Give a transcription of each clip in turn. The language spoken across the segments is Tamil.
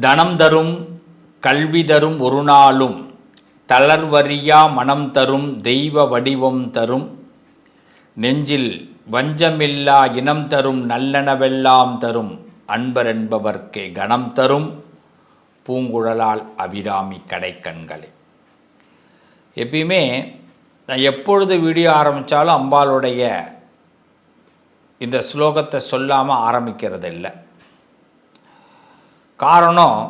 தனம் தரும் கல்வி தரும் ஒரு நாளும் தளர்வறியா மனம் தரும் தெய்வ வடிவம் தரும். நெஞ்சில் வஞ்சமில்லா இனம் தரும் நல்லனவெல்லாம் தரும். அன்பர் என்பவர்க்கே கணம் தரும். பூங்குழலால் அபிராமி கடைக்கண்களே. எப்பயுமே நான் எப்பொழுது வீடியோ ஆரம்பித்தாலும் அம்பாளுடைய இந்த ஸ்லோகத்தை சொல்லாமல் ஆரம்பிக்கிறது இல்லை காரணம்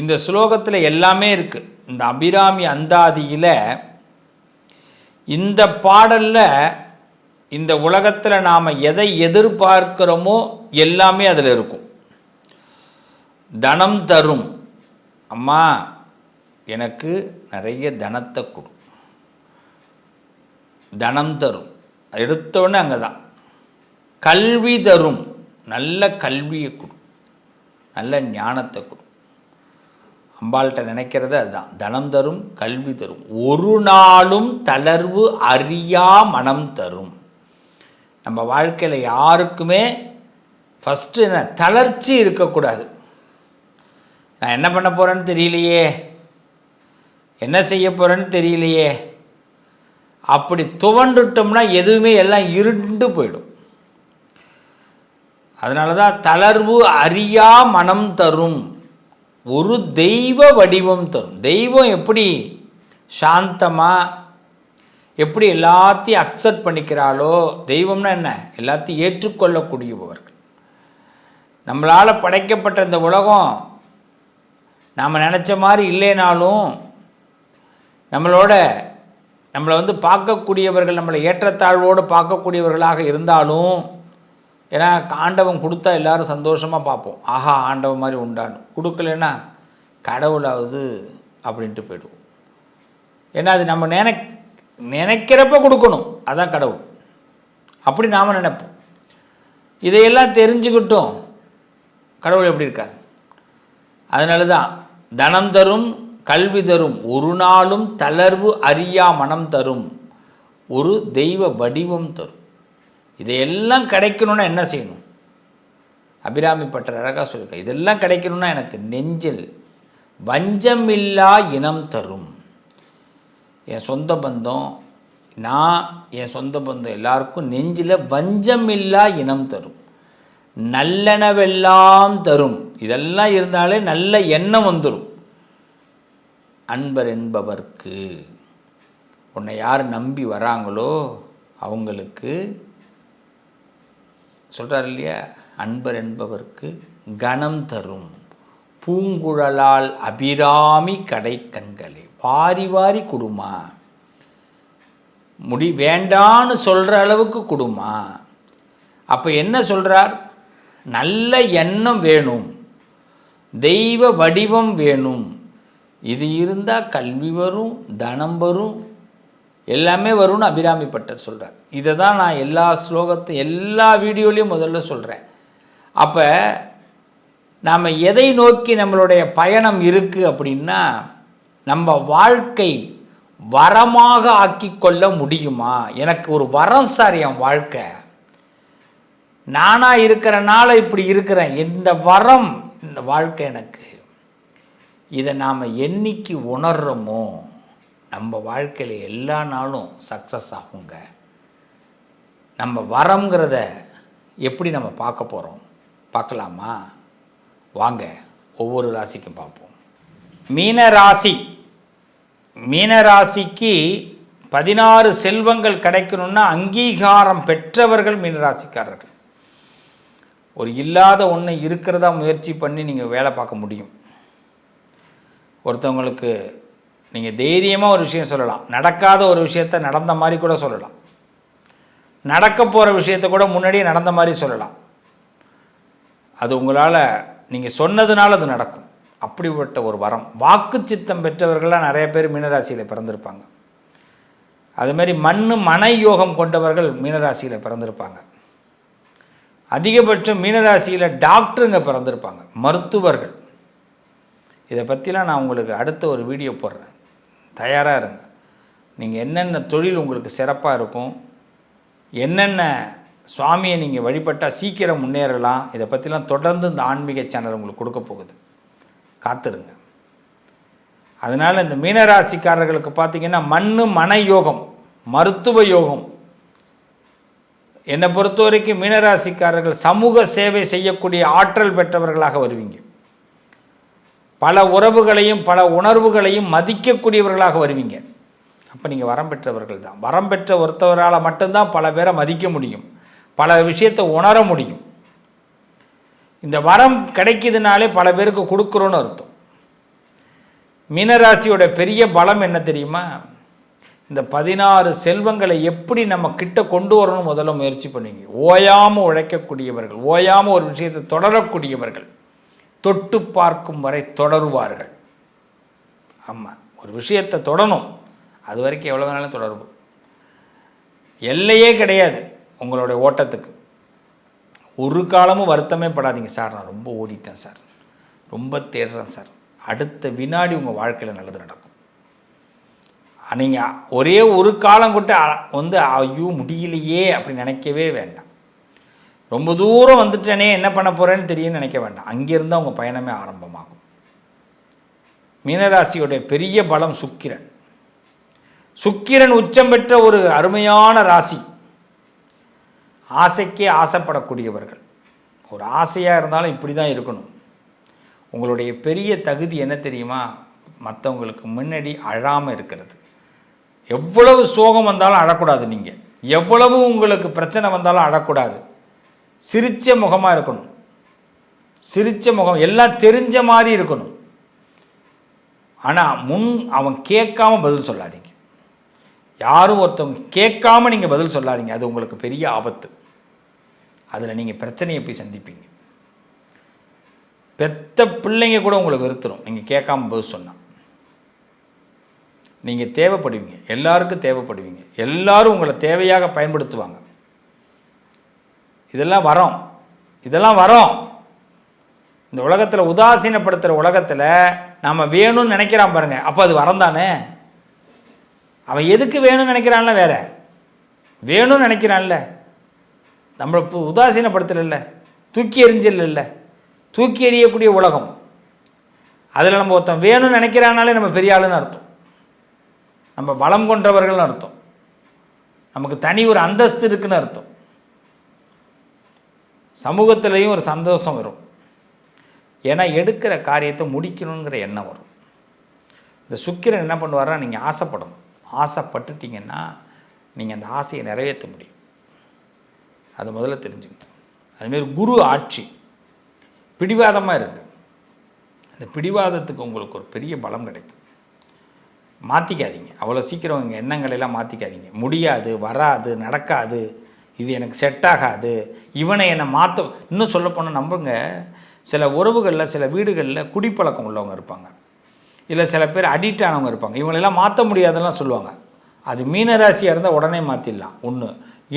இந்த ஸ்லோகத்தில் எல்லாமே இருக்குது இந்த அபிராமி அந்தாதியில் இந்த பாடலில் இந்த உலகத்தில் நாம் எதை எதிர்பார்க்கிறோமோ எல்லாமே அதில் இருக்கும். தனம் தரும். அம்மா எனக்கு நிறைய தனத்தை கொடு. தனம் தரும். எடுத்தோடனே அங்கே தான் கல்வி தரும். நல்ல கல்வியை கொடு. நல்ல ஞானத்தை கொடு. அம்பாள்கிட்ட நினைக்கிறது அதுதான். தனம் தரும் கல்வி தரும். ஒரு நாளும் தளர்வு அறியா மனம் தரும். நம்ம வாழ்க்கையில் யாருக்குமே ஃபஸ்ட்டு என்ன? தளர்ச்சி இருக்கக்கூடாது. நான் என்ன பண்ண போகிறேன்னு தெரியலையே. என்ன செய்ய போகிறேன்னு தெரியலையே. அப்படி துவண்டுட்டோம்னா எதுவுமே எல்லாம் இருண்டு போயிடும். அதனால தான் தளர்வு அறியா மனம் தரும். ஒரு தெய்வ வடிவம் தரும். தெய்வம் எப்படி சாந்தமாக எப்படி எல்லாத்தையும் அக்செப்ட் பண்ணிக்கிறாளோ தெய்வம்னா என்ன? எல்லாத்தையும் ஏற்றுக்கொள்ளக்கூடியவர்கள். நம்மளால் படைக்கப்பட்ட இந்த உலகம் நாம் நினச்ச மாதிரி இல்லைனாலும் நம்மளோட நம்மளை வந்து பார்க்கக்கூடியவர்கள் நம்மளை ஏற்றத்தாழ்வோடு பார்க்கக்கூடியவர்களாக இருந்தாலும் ஏன்னா ஆண்டவன் கொடுத்தா எல்லாரும் சந்தோஷமாக பார்ப்போம். ஆஹா ஆண்டவன் மாதிரி உண்டான்னு கொடுக்கலன்னா கடவுளாவது அப்படின்ட்டு போயிடுவோம். ஏன்னா அது நம்ம நினை நினைக்கிறப்ப கொடுக்கணும். அதான் கடவுள். அப்படி நாம் நினைப்போம். இதையெல்லாம் தெரிஞ்சுக்கிட்டோம். கடவுள் எப்படி இருக்கார்? அதனால தான் தனம் தரும் கல்வி தரும் ஒரு நாளும் தளர்வு அறியா மனம் தரும். ஒரு தெய்வ வடிவம் தரும். இதையெல்லாம் கிடைக்கணும்னா என்ன செய்யணும்? அபிராமி பட்டர் அழகாக சொல்லியிருக்க இதெல்லாம் கிடைக்கணும்னா எனக்கு நெஞ்சில் வஞ்சமில்லா இனம் தரும். என் சொந்த பந்தம் நான் என் சொந்த பந்தம் எல்லாருக்கும் நெஞ்சில் வஞ்சமில்லா இனம் தரும். நல்லெனவெல்லாம் தரும். இதெல்லாம் இருந்தாலே நல்ல எண்ணம் வந்துடும் அன்பர் என்பவர்க்கு உன்னை யார் நம்பி வராங்களோ அவங்களுக்கு சொல்கிறார் இல்லையா? அன்பர் என்பவருக்கு கணம் தரும். பூங்குழலால் அபிராமி கடை கண்களே வாரி வாரி கொடுமா. முடி வேண்டான்னு சொல்கிற அளவுக்கு கொடுமா. அப்போ என்ன சொல்கிறார் நல்ல எண்ணம் வேணும். தெய்வ வடிவம் வேணும். இது இருந்தால் கல்வி வரும் தனம் வரும் எல்லாமே வரும்னு அபிராமி பட்டர் சொல்கிறார் இதை தான் நான் எல்லா ஸ்லோகத்தை எல்லா வீடியோலையும் முதல்ல சொல்கிறேன் அப்போ நாம் எதை நோக்கி நம்மளுடைய பயணம் இருக்குது அப்படின்னா நம்ம வாழ்க்கை வரமாக ஆக்கிக்கொள்ள முடியுமா? எனக்கு ஒரு வரம் சார் என் வாழ்க்கை. நானாக இருக்கிறனால இப்படி இருக்கிறேன். இந்த வரம் இந்த வாழ்க்கை எனக்கு. இதை நாம் என்னைக்கு உணர்றோமோ நம்ம வாழ்க்கையில் எல்லா நாளும் சக்ஸஸ் ஆகுங்க. நம்ம வரம்ங்கிறத எப்படி நம்ம பார்க்க போகிறோம் பார்க்கலாமா? வாங்க ஒவ்வொரு ராசிக்கும் பார்ப்போம். மீன ராசி. மீன ராசிக்கு பதினாறு செல்வங்கள் கிடைக்கணும்னா அங்கீகாரம் பெற்றவர்கள் மீனராசிக்காரர்கள் ஒரு இல்லாத ஒன்று இருக்கிறதா முயற்சி பண்ணி நீங்கள் வேலை பார்க்க முடியும். ஒருத்தவங்களுக்கு நீங்கள் தைரியமாக ஒரு விஷயம் சொல்லலாம். நடக்காத ஒரு விஷயத்த நடந்த மாதிரி கூட சொல்லலாம். நடக்க போகிற விஷயத்த கூட முன்னாடியே நடந்த மாதிரி சொல்லலாம். அது உங்களால் நீங்கள் சொன்னதுனால அது நடக்கும். அப்படிப்பட்ட ஒரு வரம். வாக்கு சித்தம் பெற்றவர்கள்லாம் நிறைய பேர் மீனராசியில் பிறந்திருப்பாங்க. அதுமாரி மண் மன யோகம் கொண்டவர்கள் மீனராசியில் பிறந்திருப்பாங்க. அதிகபட்சம் மீனராசியில் டாக்டருங்க பிறந்திருப்பாங்க. மருத்துவர்கள். இதை பற்றிலாம் நான் உங்களுக்கு அடுத்த ஒரு வீடியோ போடுறேன். தயாராக இருங்க. நீங்கள் என்னென்ன தொழில் உங்களுக்கு சிறப்பாக இருக்கும் என்னென்ன சுவாமியை நீங்கள் வழிபட்டால் சீக்கிரம் முன்னேறலாம் இதை பற்றிலாம் தொடர்ந்து இந்த ஆன்மீக சேனல் உங்களுக்கு கொடுக்க போகுது. காத்துருங்க. அதனால் இந்த மீனராசிக்காரர்களுக்கு பார்த்தீங்கன்னா மண் மன யோகம் மருத்துவ யோகம். என்னை பொறுத்த வரைக்கும் மீனராசிக்காரர்கள் சமூக சேவை செய்யக்கூடிய ஆற்றல் பெற்றவர்களாக வருவீங்க. பல உறவுகளையும் பல உணர்வுகளையும் மதிக்கக்கூடியவர்களாக வருவீங்க. அப்போ நீங்கள் வரம் பெற்றவர்கள் தான். வரம் பெற்ற ஒருத்தவரால் மட்டும்தான் பல பேரை மதிக்க முடியும். பல விஷயத்தை உணர முடியும். இந்த வரம் கிடைக்கிதுனாலே பல பேருக்கு கொடுக்குறோன்னு அர்த்தம். மீனராசியோட பெரிய பலம் என்ன தெரியுமா? இந்த பதினாறு செல்வங்களை எப்படி நம்ம கிட்ட கொண்டு வரணும் முதல்ல முயற்சி பண்ணுவீங்க. ஓயாமல் உழைக்கக்கூடியவர்கள் ஓயாமல் ஒரு விஷயத்தை தொடரக்கூடியவர்கள். தொட்டு பார்க்கும் வரை தொடருவார்கள். ஆமாம் ஒரு விஷயத்தை தொடணும். அது வரைக்கும் எவ்வளோ வேணாலும் தொடருவோம் எல்லையே கிடையாது உங்களுடைய ஓட்டத்துக்கு. ஒரு காலமும் வருத்தமே படாதீங்க சார். நான் ரொம்ப ஓடிட்டேன் சார். ரொம்ப தேடுறேன் சார். அடுத்த வினாடி உங்கள் வாழ்க்கையில் நல்லது நடக்கும். நீங்கள் ஒரே ஒரு காலம் கூட வந்து ஐயோ முடியலையே அப்படி நினைக்கவே வேண்டாம். ரொம்ப தூரம் வந்துட்டேனே என்ன பண்ண போகிறேன்னு தெரியும்னு நினைக்க வேண்டாம். அங்கேருந்து அவங்க பயணமே ஆரம்பமாகும். மீனராசியுடைய பெரிய பலம் சுக்கிரன். சுக்கிரன் உச்சம் பெற்ற ஒரு அருமையான ராசி. ஆசைக்கே ஆசைப்படக்கூடியவர்கள். ஒரு ஆசையாக இருந்தாலும் இப்படி தான் இருக்கணும். உங்களுடைய பெரிய தகுதி என்ன தெரியுமா? மற்றவங்களுக்கு முன்னாடி அழாமல் இருக்கிறது. எவ்வளவு சோகம் வந்தாலும் அழக்கூடாது நீங்கள் எவ்வளவு உங்களுக்கு பிரச்சனை வந்தாலும் அழக்கூடாது. சிரிச்ச முகமாக இருக்கணும். சிரிச்ச முகம் எல்லாம் தெரிஞ்ச மாதிரி இருக்கணும். ஆனால் முன் அவன் கேட்காம பதில் சொல்லாதீங்க. யாரும் ஒருத்தவங்க கேட்காம நீங்கள் பதில் சொல்லாதீங்க. அது உங்களுக்கு பெரிய ஆபத்து. அதில் நீங்கள் பிரச்சனையை போய் சந்திப்பீங்க. பெத்த பிள்ளைங்க கூட உங்களை வெறுத்துரும். நீங்கள் கேட்காம பதில் சொன்னால் நீங்கள் தேவைப்படுவீங்க. எல்லாருக்கும் தேவைப்படுவீங்க. எல்லாரும் உங்களை தேவையாக பயன்படுத்துவாங்க. இதெல்லாம் வரோம். இதெல்லாம் வரோம். இந்த உலகத்தில் உதாசீனப்படுத்துகிற உலகத்தில் நாம் வேணும்னு நினைக்கிறான் பாருங்க. அப்போ அது வரம் தானே? அவன் எதுக்கு வேணும்னு நினைக்கிறான்ல வேற? வேணும்னு நினைக்கிறான்ல. நம்மளை இப்போ உதாசீனப்படுத்தல தூக்கி எறிஞ்சல தூக்கி எறியக்கூடிய உலகம். அதில் நம்ம ஒருத்தன் வேணும்னு நினைக்கிறானாலே நம்ம பெரிய ஆளுன்னு அர்த்தம். நம்ம பலம் கொண்டவர்கள்னு அர்த்தம். நமக்கு தனி ஒரு அந்தஸ்து இருக்குன்னு அர்த்தம். சமூகத்திலையும் ஒரு சந்தோஷம் வரும். ஏன்னா எடுக்கிற காரியத்தை முடிக்கணுங்கிற எண்ணம் வரும். இந்த சுக்கிரன் என்ன பண்ணுவாருன்னா நீங்கள் ஆசைப்படணும். ஆசைப்பட்டுட்டீங்கன்னா நீங்கள் அந்த ஆசையை நிறைவேற்ற முடியும். அது முதல்ல தெரிஞ்சுக்கணும். அதுமாரி குரு ஆட்சி. பிடிவாதமாக இருக்குது அந்த பிடிவாதத்துக்கு உங்களுக்கு ஒரு பெரிய பலம் கிடைக்கும். மாற்றிக்காதீங்க அவ்வளோ சீக்கிரம் உங்கள் எண்ணங்களை எல்லாம் மாற்றிக்காதீங்க முடியாது வராது நடக்காது. இது எனக்கு செட் ஆகாது. இவனை என்னை மாற்ற இன்னும் சொல்லப்போனால் நம்புங்க சில உறவுகளில் சில வீடுகளில் குடிப்பழக்கம் உள்ளவங்க இருப்பாங்க. இல்லை சில பேர் அடிக்ட் ஆனவங்க இருப்பாங்க. இவங்களெல்லாம் மாற்ற முடியாதுலாம் சொல்லுவாங்க. அது மீனராசியாக இருந்தால் உடனே மாற்றிடலாம் ஒன்று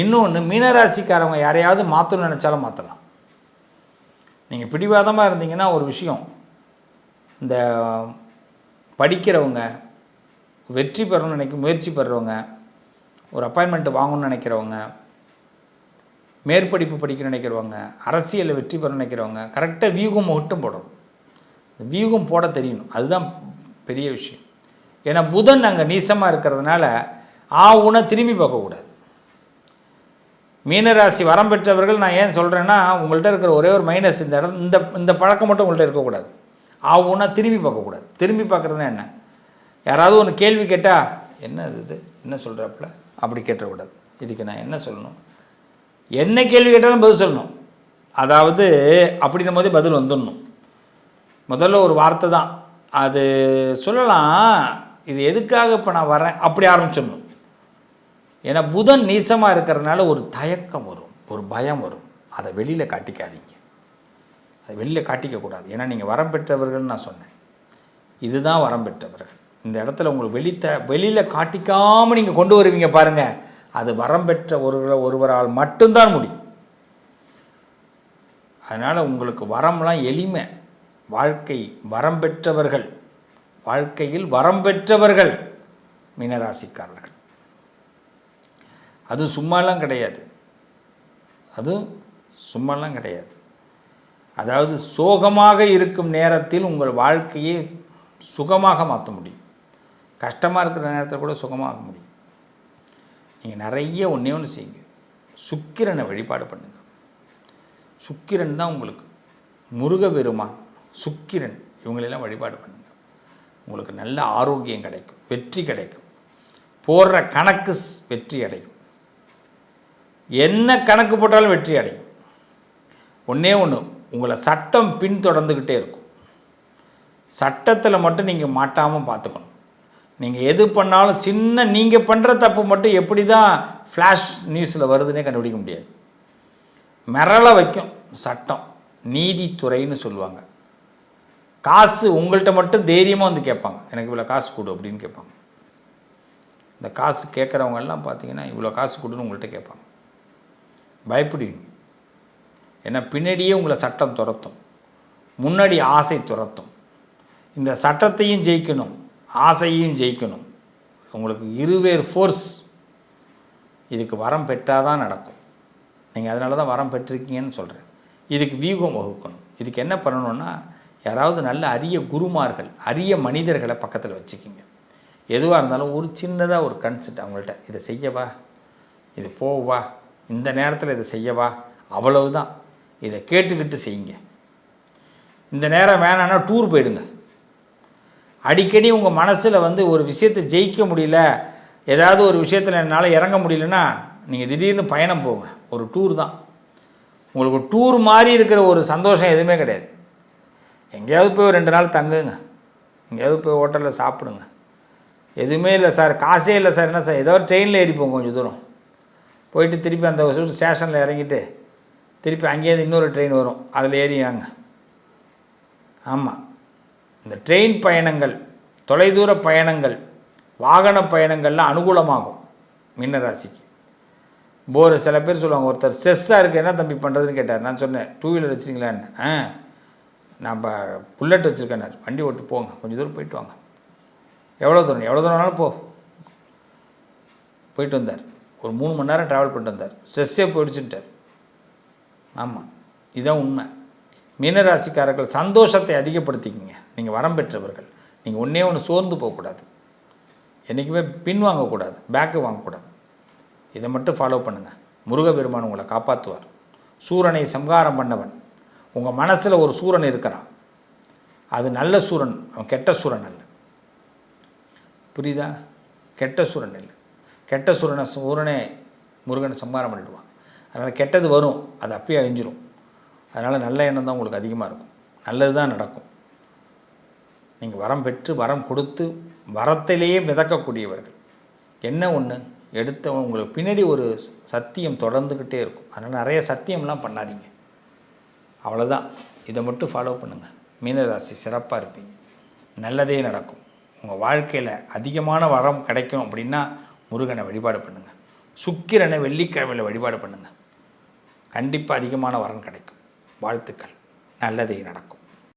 இன்னொன்று மீனராசிக்காரவங்க யாரையாவது மாற்றணும்னு நினச்சாலும் மாற்றலாம் நீங்கள் பிடிவாதமாக இருந்தீங்கன்னா ஒரு விஷயம். இந்த படிக்கிறவங்க வெற்றி பெறணும்னு நினைக்க முயற்சி பெறுறவங்க ஒரு அப்பாயின்மெண்ட் வாங்கணும்னு நினைக்கிறவங்க மேற்படிப்பு படிக்க நினைக்கிறவங்க அரசியலில் வெற்றி பெற நினைக்கிறவங்க கரெக்டாக வியூகம் மட்டும் போடணும். வியூகம் போட தெரியணும். அதுதான் பெரிய விஷயம். ஏன்னா புதன் அங்கே நீசமாக இருக்கிறதுனால ஆ உணை திரும்பி பார்க்கக்கூடாது மீனராசி வரம் பெற்றவர்கள் நான் ஏன் சொல்கிறேன்னா உங்கள்கிட்ட இருக்கிற ஒரே ஒரு மைனஸ் இந்த இடம் இந்த இந்த பழக்கம் மட்டும் உங்கள்கிட்ட இருக்கக்கூடாது ஆ உணை திரும்பி பார்க்கக்கூடாது திரும்பி பார்க்குறதுனா என்ன? யாராவது ஒன்று கேள்வி கேட்டால் என்ன இது? என்ன சொல்கிறாப்புல அப்படி கேட்டக்கூடாது இதுக்கு நான் என்ன சொல்லணும்? என்ன கேள்வி கேட்டாலும் பதில் சொல்லணும். அதாவது அப்படின்னும் போதே பதில் வந்துடணும். முதல்ல ஒரு வார்த்தை தான். அது சொல்லலாம் இது எதுக்காக இப்போ நான் வரேன்? அப்படி ஆரம்பிச்சிடணும். ஏன்னா புதன் நீசமாக இருக்கிறதுனால ஒரு தயக்கம் வரும் ஒரு பயம் வரும். அதை வெளியில் காட்டிக்காதீங்க. அதை வெளியில் காட்டிக்கக்கூடாது. ஏன்னா நீங்கள் வரம் பெற்றவர்கள்னு நான் சொன்னேன். இதுதான் வரம் பெற்றவர்கள். இந்த இடத்துல உங்களுக்கு வெளித்த வெளியில் காட்டிக்காமல் நீங்கள் கொண்டு வருவீங்க பாருங்கள் அது வரம் பெற்ற ஒருவரை ஒருவரால் மட்டும்தான் முடியும். அதனால் உங்களுக்கு வரம்லாம் எளிமை. வாழ்க்கை வரம் பெற்றவர்கள். வாழ்க்கையில் வரம் பெற்றவர்கள் மீனராசிக்காரர்கள். அது சும்மாலாம் கிடையாது. அதுவும் சும்மாலாம் கிடையாது. அதாவது சோகமாக இருக்கும் நேரத்தில் உங்கள் வாழ்க்கையை சுகமாக மாற்ற முடியும். கஷ்டமாக இருக்கிற நேரத்தில் கூட சுகமாக முடியும். நீங்கள் நிறைய ஒன்றே ஒன்று செய்யுங்க. சுக்கிரனை வழிபாடு பண்ணுங்க. சுக்கிரன் தான் உங்களுக்கு முருகபெருமான் சுக்கிரன். இவங்களெல்லாம் வழிபாடு பண்ணுங்க. உங்களுக்கு நல்ல ஆரோக்கியம் கிடைக்கும் வெற்றி கிடைக்கும். போடுற கணக்கு வெற்றி அடையும். என்ன கணக்கு போட்டாலும் வெற்றி அடையும். ஒன்றே ஒன்று உங்களை சட்டம் பின்தொடர்ந்துக்கிட்டே இருக்கும். சட்டத்தில் மட்டும் நீங்கள் மாட்டாமல் பார்த்துக்கணும் நீங்கள் எது பண்ணாலும் சின்ன நீங்கள் பண்ணுற தப்பு மட்டும் எப்படி தான் ஃப்ளாஷ் நியூஸில் வருதுன்னே கண்டுபிடிக்க முடியாது. மிரளை வைக்கும் சட்டம். நீதித்துறைன்னு சொல்லுவாங்க. காசு உங்கள்கிட்ட மட்டும் தைரியமாக வந்து கேட்பாங்க. எனக்கு இவ்வளோ காசு கொடு அப்படின்னு கேட்பாங்க. இந்த காசு கேட்குறவங்க எல்லாம் பார்த்தீங்கன்னா இவ்வளோ காசு கொடுன்னு உங்கள்கிட்ட கேட்பாங்க. பயப்படுவீங்க ஏன்னா பின்னாடியே உங்களை சட்டம் துரத்தும். முன்னாடி ஆசை துரத்தும். இந்த சட்டத்தையும் ஜெயிக்கணும். ஆசையும் ஜெயிக்கணும். உங்களுக்கு இருவேறு ஃபோர்ஸ் இதுக்கு வரம் பெற்றால் தான் நடக்கும். நீங்கள் அதனால தான் வரம் பெற்றிருக்கீங்கன்னு சொல்கிறேன் இதுக்கு வியூகம் வகுக்கணும். இதுக்கு என்ன பண்ணணும்னா யாராவது நல்ல அரிய குருமார்கள் அரிய மனிதர்களை பக்கத்தில் வச்சுக்கிங்க. எதுவாக இருந்தாலும் ஒரு சின்னதாக ஒரு கன்செப்ட் அவங்கள்ட்ட இதை செய்யவா? இது போவா? இந்த நேரத்தில் இதை செய்யவா? அவ்வளவுதான். இதை கேட்டுக்கிட்டு செய்யுங்க. இந்த நேரம் வேணான்னா டூர் போயிடுங்க. அடிக்கடி உங்கள் மனசில் வந்து ஒரு விஷயத்தை ஜெயிக்க முடியல ஏதாவது ஒரு விஷயத்தில் என்னால் இறங்க முடியலன்னா நீங்கள் திடீர்னு பயணம் போங்க. ஒரு டூர் தான். உங்களுக்கு டூர் மாதிரி இருக்கிற ஒரு சந்தோஷம் எதுவுமே கிடையாது. எங்கேயாவது போய் ஒரு ரெண்டு நாள் தங்குங்க. எங்கேயாவது போய் ஹோட்டலில் சாப்பிடுங்க. எதுவுமே இல்லை சார் காசே இல்லை சார். என்ன சார்? ஏதோ ட்ரெயினில் ஏறிப்போம் கொஞ்சம் தூரம். போயிட்டு திருப்பி அந்த ஸ்டேஷனில் இறங்கிட்டு திருப்பி அங்கேயிருந்து இன்னொரு ட்ரெயின் வரும். அதில் ஏறியாங்க ஆமாம் இந்த ட்ரெயின் பயணங்கள் தொலைதூர பயணங்கள் வாகன பயணங்கள்லாம் அனுகூலமாகும் மீனராசிக்கு. போர் சில பேர் சொல்லுவாங்க ஒருத்தர் ஸ்ட்ரெஸ்ஸாக இருக்குது என்ன தம்பி பண்ணுறதுன்னு கேட்டார். நான் சொன்னேன் டூ வீலர் வச்சுருக்கீங்களான்னு. ஆ நான் இப்போ புல்லட் வச்சுருக்கேன் வண்டி ஓட்டு போங்க கொஞ்சம் தூரம் போயிட்டு வாங்க. எவ்வளோ தூரம் எவ்வளோ தூரம்னாலும் போ. போயிட்டு வந்தார். ஒரு மூணு மணி நேரம் ட்ராவல் பண்ணிட்டு வந்தார். ஸ்ட்ரெஸ்ஸே போயிடுச்சுட்டார் ஆமாம் இதுதான் உண்மை. மீனராசிக்காரர்கள் சந்தோஷத்தை அதிகப்படுத்திக்கிங்க. நீங்கள் வரம் பெற்றவர்கள். நீங்கள் ஒன்றே ஒன்று சோர்ந்து போகக்கூடாது. என்றைக்குமே பின் வாங்கக்கூடாது. பேக்கு வாங்கக்கூடாது. இதை மட்டும் ஃபாலோ பண்ணுங்கள் முருகப்பெருமான் உங்களை காப்பாற்றுவார் சூரனை சம்ஹாரம் பண்ணவன். உங்கள் மனசில் ஒரு சூரன் இருக்கிறான். அது நல்ல சூரன். அவன் கெட்ட சூரன் அல்ல. புரியுதா? கெட்ட சூரன் இல்லை. கெட்ட சூரனை சூரனே முருகனை சம்ஹாரம் பண்ணிடுவான். அதனால் கெட்டது வரும். அது அப்பயே அழிஞ்சிரும். அதனால் நல்ல எண்ணம் தான் உங்களுக்கு அதிகமாக இருக்கும். நல்லது தான் நடக்கும். நீங்கள் வரம் பெற்று வரம் கொடுத்து வரத்திலேயே மிதக்கக்கூடியவர்கள். என்ன ஒன்று எடுத்த உங்களுக்கு பின்னாடி ஒரு சத்தியம் தொடர்ந்துக்கிட்டே இருக்கும். அதனால் நிறைய சத்தியம்லாம் பண்ணாதீங்க. அவ்வளோதான் இதை மட்டும் ஃபாலோ பண்ணுங்கள் மீனராசி சிறப்பாக இருப்பீங்க. நல்லதே நடக்கும். உங்கள் வாழ்க்கையில் அதிகமான வரம் கிடைக்கும் அப்படின்னா முருகனை வழிபாடு பண்ணுங்கள் சுக்கிரனை வெள்ளிக்கிழமையில் வழிபாடு பண்ணுங்கள் கண்டிப்பாக அதிகமான வரம் கிடைக்கும். வாழ்த்துக்கள். நல்லதே நடக்கும்.